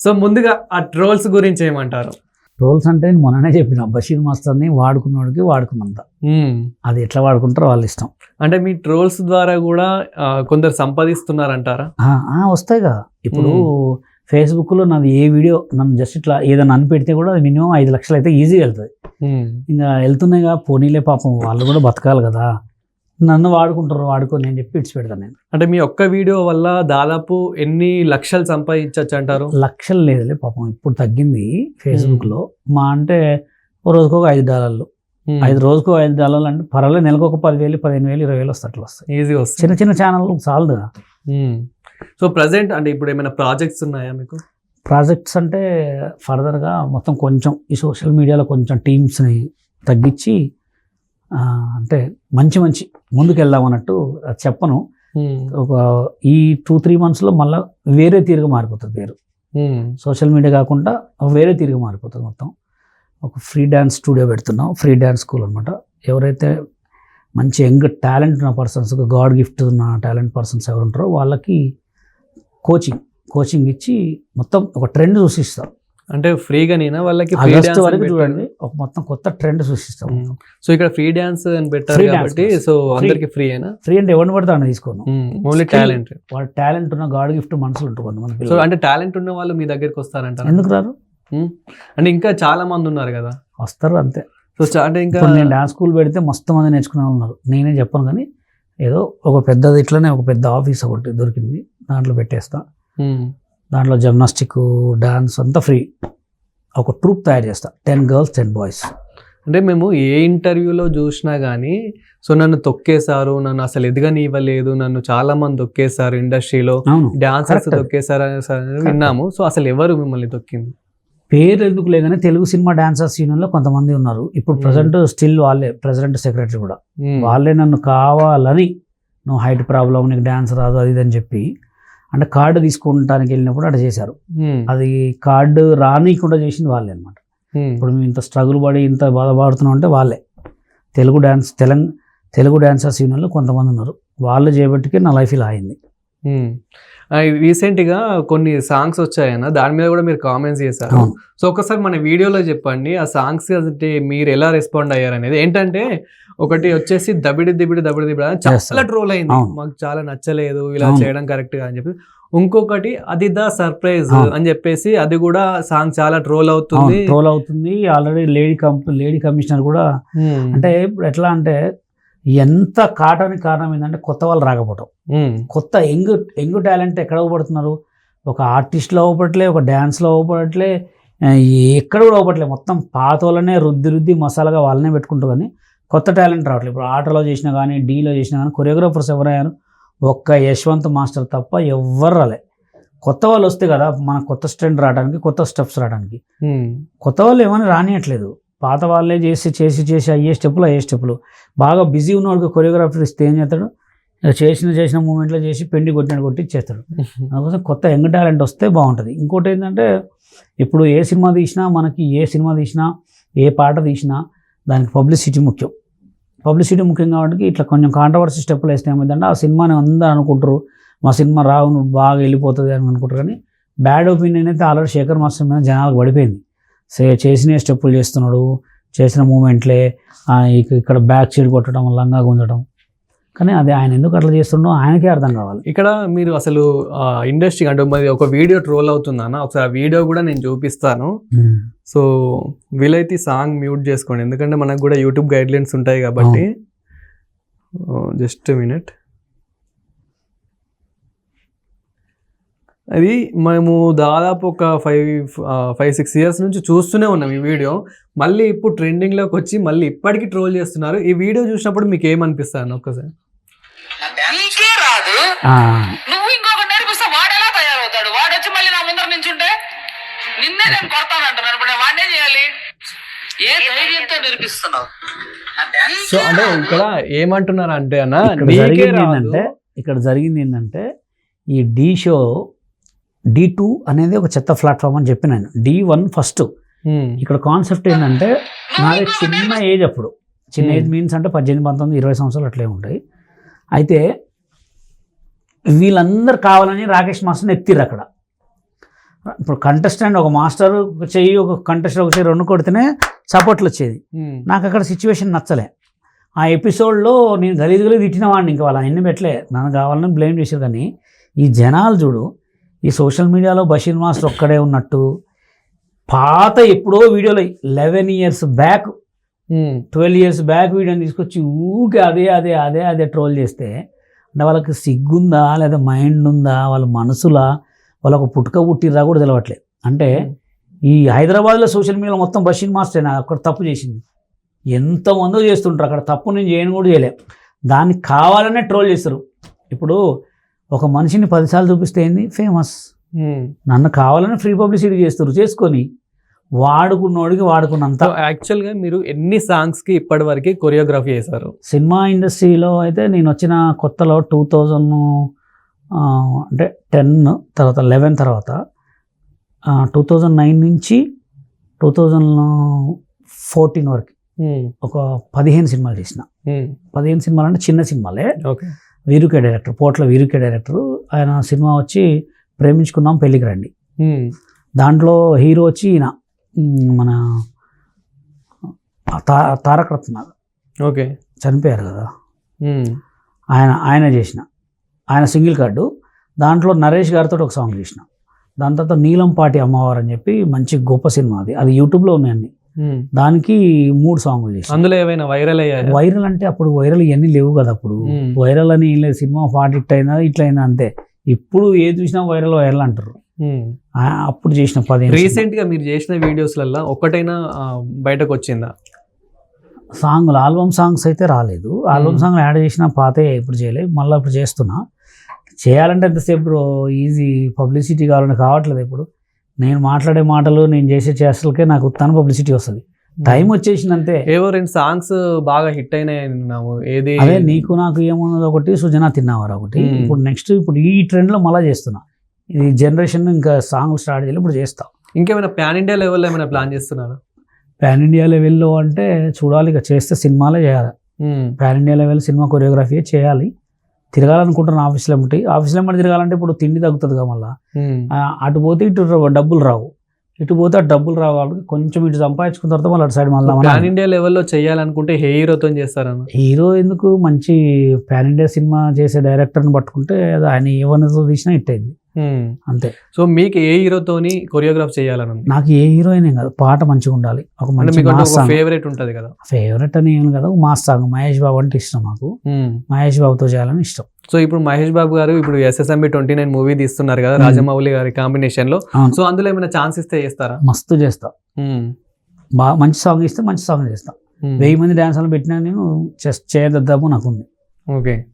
So ముందుగా ఆ trolls గురించి ఏమంటారు? రోల్స్ అంటే నేను మొన్ననే చెప్పిన బషీర్ మాస్టర్ని వాడుకున్నోడికి వాడుకున్నంత. అది ఎట్లా వాడుకుంటారో వాళ్ళ ఇష్టం. అంటే మీ ట్రోల్స్ ద్వారా కూడా కొందరు సంపాదిస్తున్నారంటారా? వస్తాయిగా ఇప్పుడు ఫేస్బుక్లో నాది ఏ వీడియో నన్ను జస్ట్ ఇట్లా ఏదైనా అనిపెడితే కూడా మినిమం ఐదు లక్షలు అయితే ఈజీగా వెళ్తుంది. ఇంకా వెళ్తున్నాయిగా పోనీలే పాపం వాళ్ళు కూడా బతకాలి కదా. నన్ను వాడుకుంటారు వాడుకొని నేను చెప్పి ఇడిచిపెడతాను నేను. అంటే మీ ఒక్క వీడియో వల్ల దాదాపు ఎన్ని లక్షలు సంపాదించవచ్చు అంటారు లక్షలు లేదులే పాపం ఇప్పుడు తగ్గింది ఫేస్బుక్లో. మా అంటే ఓ రోజుకు ఒక ఐదు డాలర్లు. ఐదు రోజుకు ఐదు డాలర్లు అంటే పర్వాలేదు నెలకు ఒక పదివేలు పదిహేను వేలు ఇరవై వేలు వస్తాయి అట్లా వస్తాయి. ఈజీ వస్తుంది. చిన్న చిన్న ఛానల్ చాలదుగా మ్మ్. సో ప్రజెంట్ అంటే ఇప్పుడు ఏమైనా ప్రాజెక్ట్స్ ఉన్నాయా మీకు? ప్రాజెక్ట్స్ అంటే ఫర్దర్గా మొత్తం కొంచెం ఈ సోషల్ మీడియాలో కొంచెం టీమ్స్ని తగ్గించి అంటే మంచి మంచి ముందుకు వెళ్దాం అన్నట్టు చెప్పను. ఒక ఈ టూ త్రీ మంత్స్లో మళ్ళీ వేరే తీరుగా మారిపోతుంది పేరు. సోషల్ మీడియా కాకుండా వేరే తీరుగా మారిపోతుంది మొత్తం. ఒక ఫ్రీ డ్యాన్స్ స్టూడియో పెడుతున్నాం ఫ్రీ డ్యాన్స్ స్కూల్ అనమాట ఎవరైతే మంచి యంగ్ టాలెంట్ ఉన్న పర్సన్స్ గాడ్ గిఫ్ట్ ఉన్న టాలెంట్ పర్సన్స్ ఎవరు ఉంటారో వాళ్ళకి కోచింగ్ కోచింగ్ ఇచ్చి మొత్తం ఒక ట్రెండ్ సృష్టిస్తాం. అంటే ఫ్రీగా నేనా? వాళ్ళకి ఆగస్టు వరకు చూడండి. ఒక మొత్తం కొత్త ట్రెండ్ సృష్టిస్తాం సో ఇక్కడ ఫ్రీ డాన్స్ అని పెట్టారు కాబట్టి. సో అందరికి ఫ్రీ అయినా ఫ్రీ అంటే ఎవరిని పడితే అని తీసుకోను. ఓన్లీ. టాలెంట్ వాళ్ళ టాలెంట్ ఉన్న గాడ్ గిఫ్ట్ మనసులు ఉంటారు కొంతమంది సో. అంటే టాలెంట్ ఉన్న వాళ్ళు మీ దగ్గరికి వస్తారంటారు? ఎందుకు రారు? అంటే ఇంకా చాలా మంది ఉన్నారు కదా? వస్తారు అంతే. సో అంటే ఇంకా నేను డాన్స్ స్కూల్ పెడితే మస్తు మంది నేర్చుకునే వాళ్ళు ఉన్నారు. నేనే చెప్పను కానీ ఏదో ఒక పెద్దది ఇట్లనే ఒక పెద్ద ఆఫీస్ ఒకటి దొరికింది. దాంట్లో పెట్టేస్తా. దాంట్లో జిమ్నాస్టిక్ డాన్స్ అంతా ఫ్రీ ఒక ట్రూప్ తయారు చేస్తా. టెన్ గర్ల్స్ టెన్ బాయ్స్ అంటే మేము ఏ ఇంటర్వ్యూలో చూసినా కానీ సో నన్ను తొక్కేశారు నన్ను అసలు ఎదగనివ్వలేదు నన్ను చాలా మంది తొక్కేశారు ఇండస్ట్రీలో. డాన్సర్స్. తొక్కేశారు అని విన్నాము. సో అసలు ఎవరు మిమ్మల్ని తొక్కింది? పేరు ఎందుకు లేదని తెలుగు సినిమా డాన్సర్స్ యూనియన్లో కొంతమంది ఉన్నారు. ఇప్పుడు. ప్రజెంట్ స్టిల్ వాళ్ళే ప్రెసిడెంట్ సెక్రటరీ కూడా. వాళ్ళే నన్ను కావాలని నువ్వు హైట్ ప్రాబ్లం నీకు డాన్స్ రాదు అది ఇది అని చెప్పి అంటే కార్డు తీసుకుంటానికి వెళ్ళినప్పుడు అట్లా చేశారు. అది కార్డు రానికుండా చేసింది వాళ్ళే అనమాట. ఇప్పుడు మేము ఇంత స్ట్రగుల్ పడి ఇంత బాధపడుతున్నాం అంటే వాళ్ళే. తెలుగు డ్యాన్స్ తెలంగ తెలుగు డాన్సర్స్ యూనియన్లో కొంతమంది ఉన్నారు. వాళ్ళు చేయబట్టికే నా లైఫ్ ఇలా అయింది. మ్మ్. ఆ, రీసెంట్గా కొన్ని సాంగ్స్ వచ్చాయన్న దాని మీద కూడా మీరు కామెంట్స్ చేశారు సో ఒకసారి మన వీడియోలో చెప్పండి ఆ సాంగ్స్ అంటే మీరు ఎలా రెస్పాండ్ అయ్యారు అనేది ఏంటంటే ఒకటి వచ్చేసి దబిడి దిబిడి దబిడి దిబిడి అని చాలా ట్రోల్ అయింది. మాకు చాలా నచ్చలేదు ఇలా. చేయడం కరెక్ట్గా అని చెప్పి ఇంకొకటి అది ద సర్ప్రైజ్. అని చెప్పేసి అది కూడా సాంగ్ చాలా ట్రోల్ అవుతుంది ట్రోల్ అవుతుంది ఆల్రెడీ లేడీ కంప్ లేడీ కమిషనర్ కూడా. అంటే ఇప్పుడు ఎట్లా అంటే ఎంత కాటానికి కారణం ఏంటంటే కొత్త వాళ్ళు రాకపోవటం. కొత్త యంగ్ యంగ్ టాలెంట్ ఎక్కడ అవ్వబడుతున్నారు? ఒక ఆర్టిస్ట్లో అవ్వబట్లే ఒక డ్యాన్స్లో అవ్వబడట్లే ఆ, ఎక్కడ కూడా అవ్వబట్లే మొత్తం పాత వాళ్ళనే రుద్ది రుద్ది మసాలాగా వాళ్ళనే పెట్టుకుంటారు కానీ కొత్త టాలెంట్ రావట్లేదు. ఇప్పుడు ఆటలో చేసినా కానీ డీలో చేసినా కానీ కొరియోగ్రాఫర్స్ ఎవరయ్యారు? ఒక్క యశ్వంత్ మాస్టర్ తప్ప ఎవ్వరు రాలే. కొత్త వాళ్ళు వస్తే కదా మన కొత్త స్ట్రెండ్ రావడానికి కొత్త స్టెప్స్ రావడానికి. మ్మ్. కొత్త వాళ్ళు ఏమైనా రానియట్లేదు. పాత వాళ్ళే చేసి చేసి చేసి అయ్యే స్టెప్పులు అయ్యే స్టెప్పులు. బాగా బిజీ ఉన్నవాడికి కొరియోగ్రాఫర్ ఇస్తే ఏం చేస్తాడు? చేసిన చేసిన మూమెంట్లో చేసి పెండి కొట్టినట్టు కొట్టి ఇచ్చేస్తాడు అందుకోసం కొత్త యంగ్ టాలెంట్ వస్తే బాగుంటుంది. ఇంకోటి ఏంటంటే ఇప్పుడు ఏ సినిమా తీసినా మనకి ఏ సినిమా తీసినా ఏ పాట తీసినా దానికి పబ్లిసిటీ ముఖ్యం. పబ్లిసిటీ ముఖ్యం కాబట్టి ఇట్లా కొంచెం కాంట్రవర్సీ స్టెప్పులు వేస్తే ఏమైందంటే ఆ సినిమాని అందరూ అనుకుంటారు మా సినిమా రావు నువ్వు బాగా వెళ్ళిపోతుంది అని అనుకుంటారు కానీ బ్యాడ్ ఒపీనియన్ అయితే ఆల్రెడీ శేఖర్ మాస్టర్ మీద జనాలకు పడిపోయింది. సే చేసిన స్టెప్పులు చేస్తున్నాడు చేసిన మూమెంట్లే ఇక్కడ బ్యాక్ సైడ్ కొట్టడం లంగా గుంజడం కానీ అది ఆయన ఎందుకు అట్లా చేస్తుండో ఆయనకే అర్థం కావాలి. ఇక్కడ మీరు అసలు ఇండస్ట్రీ అంటే మరి ఒక వీడియో ట్రోల్ అవుతుందన్న ఒకసారి ఆ వీడియో కూడా నేను చూపిస్తాను. సో వీలైతే సాంగ్ మ్యూట్ చేసుకోండి. ఎందుకంటే మనకు కూడా యూట్యూబ్ గైడ్ లైన్స్ ఉంటాయి కాబట్టి. జస్ట్ మినిట్ అది మేము దాదాపు ఒక ఫైవ్ ఫైవ్ సిక్స్ ఇయర్స్ నుంచి చూస్తూనే ఉన్నాం ఈ వీడియో మళ్ళీ ఇప్పుడు ట్రెండింగ్లోకి వచ్చి మళ్ళీ ఇప్పటికీ ట్రోల్ చేస్తున్నారు. ఈ వీడియో చూసినప్పుడు మీకు ఏమనిపిస్తుంది ఒక్కసారి? రాదు. ఆ, నువ్వు ఇంకొక నేర్పిస్తే వాడు ఎలా తయారవుతాడు? వాడు వచ్చి మళ్ళీ నా ముందర నించుంటే నిన్నే నేను కొడతాను అంటున్నాను ఇప్పుడు నేను వాడినే చేయాలి? ఏ ధైర్యంతో నేర్పిస్తున్నావు? సో అంటే ఇక్కడ ఏమంటున్నారు అంటే అన్న జరిగింది ఏంటంటే ఇక్కడ జరిగింది ఏంటంటే ఈ డీ షో డి టూ అనేది ఒక చెత్త ప్లాట్ఫామ్ అని చెప్పిన నేను. D one first. ఇక్కడ కాన్సెప్ట్ ఏంటంటే నాది చిన్న ఏజ్ అప్పుడు. చిన్న ఏజ్ మీన్స్ అంటే పద్దెనిమిది పంతొమ్మిది ఇరవై సంవత్సరాలు అట్లే ఉంటాయి. అయితే వీళ్ళందరూ కావాలని రాకేష్ మాస్టర్ని ఎత్తిర్రు అక్కడ. ఇప్పుడు కంటెస్టెంట్ ఒక మాస్టర్ చెయ్యి ఒక కంటెస్టెంట్ ఒక చెయ్యి రెండు కొడితేనే సపోర్ట్లు వచ్చేది. నాకు అక్కడ సిచ్యువేషన్ నచ్చలే. ఆ ఎపిసోడ్లో నేను గలీజ్ గలీజ్ తిట్టిన వాడిని ఇంకా వాళ్ళు అన్ని పెట్టలే. నన్ను కావాలని బ్లేమ్ చేశారు కానీ ఈ జనాలు చూడు ఈ సోషల్ మీడియాలో బషీర్ మాస్టర్ ఒక్కడే ఉన్నట్టు పాత ఎప్పుడో వీడియోలో eleven years back twelve years back వీడియోని తీసుకొచ్చి ఊకే అదే అదే అదే అదే ట్రోల్ చేస్తే అంటే వాళ్ళకి సిగ్గుందా? లేదా మైండ్ ఉందా వాళ్ళ మనసులా? వాళ్ళకు పుట్టుక పుట్టిరా కూడా తెలవట్లేదు. అంటే ఈ హైదరాబాద్లో సోషల్ మీడియాలో మొత్తం బషీర్ మాస్టర్ అక్కడ తప్పు చేసింది. ఎంతమందో చేస్తుంటారు అక్కడ తప్పు నేను చేయను కూడా చేయలే. దాన్ని కావాలనే ట్రోల్ చేస్తారు. ఇప్పుడు ఒక మనిషిని పదిసార్లు చూపిస్తే ఏంది? ఫేమస్. నన్ను కావాలని ఫ్రీ పబ్లిసిటీ చేస్తారు. చేసుకొని వాడుకున్నోడికి వాడుకున్నంత. సో యాక్చువల్గా మీరు ఎన్ని సాంగ్స్కి ఇప్పటి వరకు కొరియోగ్రఫీ చేశారు? సినిమా ఇండస్ట్రీలో అయితే నేను వచ్చిన కొత్తలో టూ థౌజండ్ అంటే టెన్ తర్వాత లెవెన్ తర్వాత టూ థౌజండ్ నైన్ నుంచి టూ థౌజండ్ ఫోర్టీన్ వరకు ఉమ్, ఒక పదిహేను సినిమాలు చేసిన. ఉమ్, పదిహేను సినిమాలు అంటే చిన్న సినిమాలే. Veeru K director Potla Veeru K director. ఆయన సినిమా వచ్చి ప్రేమించుకున్నాం పెళ్ళికి రండి. ఉమ్, దాంట్లో హీరో వచ్చి ఈయన. మన తా తారక రత్న ఓకే. చనిపోయారు కదా. ఆయన ఆయన చేసిన ఆయన సింగిల్ కార్డు. దాంట్లో నరేష్ గారితో ఒక సాంగ్ చేసిన. దాని తర్వాత నీలంపాటి అమ్మవారు అని చెప్పి మంచి గొప్ప సినిమా అది. అది యూట్యూబ్లో ఉన్నాయండి. దానికి మూడు సాంగులు చేసిన. అందులో ఏమైనా వైరల్ అయ్యాయా? వైరల్ అంటే అప్పుడు వైరల్ ఇవన్నీ లేవు కదా అప్పుడు. వైరల్ అని ఏం లేదు. సినిమా పాట ఇట్ అయినా ఇట్లా అయినా అంతే. ఇప్పుడు ఏది చూసినా వైరల్ వైరల్ అంటారు. అప్పుడు చేసిన పదిహేను రీసెంట్గా మీరు చేసిన వీడియోస్లలో ఒకటైనా బయటకు వచ్చిందా సాంగ్లు ఆల్బమ్ సాంగ్స్ అయితే రాలేదు. ఆల్బమ్. సాంగ్లు యాడ్ చేసిన పాతే ఇప్పుడు చేయలేదు మళ్ళీ ఇప్పుడు చేస్తున్నా. చేయాలంటే ఎంతసేపు బ్రో ఈజీ పబ్లిసిటీ కావాలంటే కావట్లేదు ఇప్పుడు. నేను మాట్లాడే మాటలు నేను చేసే చేష్టలకే నాకు తన పబ్లిసిటీ వస్తుంది. టైం వచ్చేసింది అంతే ఏవో రెండు సాంగ్స్ బాగా హిట్ అయినాయి ఏది? అదే నీకు నాకు ఏమున్నది ఒకటి సుజనా తిన్నావారు ఒకటి. ఇప్పుడు నెక్స్ట్ ఇప్పుడు ఈ ట్రెండ్లో మళ్ళీ చేస్తున్నా. ఇది జనరేషన్ ఇంకా సాంగ్ స్టార్ట్ చేయాలి ఇప్పుడు చేస్తా. ఇంకేమైనా పాన్ ఇండియా లెవెల్లో ఏమైనా ప్లాన్ చేస్తున్నారా? పాన్ ఇండియా లెవెల్లో అంటే చూడాలి ఇక చేస్తే సినిమాలే చేయాలి. Pan India level cinema choreography చేయాలి. తిరగాలనుకుంటున్న ఆఫీస్లో ఏమిటి ఆఫీస్లో ఏమిటి తిరగాలంటే ఇప్పుడు తిండి తగ్గుతుంది కదా మళ్ళీ. ఉమ్, అటు పోతే ఇటు డబ్బులు రావు. ఇటు పోతే అటు డబ్బులు రావు కాబట్టి కొంచెం ఇటు సంపాదించుకున్న తర్వాత మళ్ళీ అటు సైడ్ మళ్ళీ ఇండియా లెవెల్లో చేయాలనుకుంటే ఏ హీరోతో చేస్తారన్న? హీరో ఎందుకు మంచి పాన్ ఇండియా సినిమా చేసే డైరెక్టర్ని పట్టుకుంటే అది ఆయన ఏమన్నదో తీసినా హిట్ అయింది. అంతే. సో మీకు ఏ హీరోతోని కొరియోగ్రాఫ్ చేయాలని నాకు ఏ హీరోయిన్ కాదు పాట మంచిగా ఉండాలి. ఒక మంచి మీకు ఫేవరెట్ ఉంటది కదా? ఫేవరెట్ అని ఏం కదా మాస్ సాంగ్ మహేష్ బాబు అంటే ఇష్టం నాకు. ఉమ్. మహేష్ బాబుతో చేయాలని ఇష్టం. సో ఇప్పుడు మహేష్ బాబు గారు ఇప్పుడు ఎస్ఎస్ఎంబి ట్వంటీ నైన్ మూవీ తీస్తున్నారు కదా. రాజమౌళి గారి కాంబినేషన్లో. సో అందులో ఏమైనా ఛాన్స్ ఇస్తే చేస్తారా? మస్తు చేస్తా. బాగా మంచి సాంగ్ ఇస్తే మంచి సాంగ్ చేస్తా. వెయ్యి మంది డాన్సర్లు పెట్టినా నేను చేయదద్దాము నాకు ఉంది. ఓకే.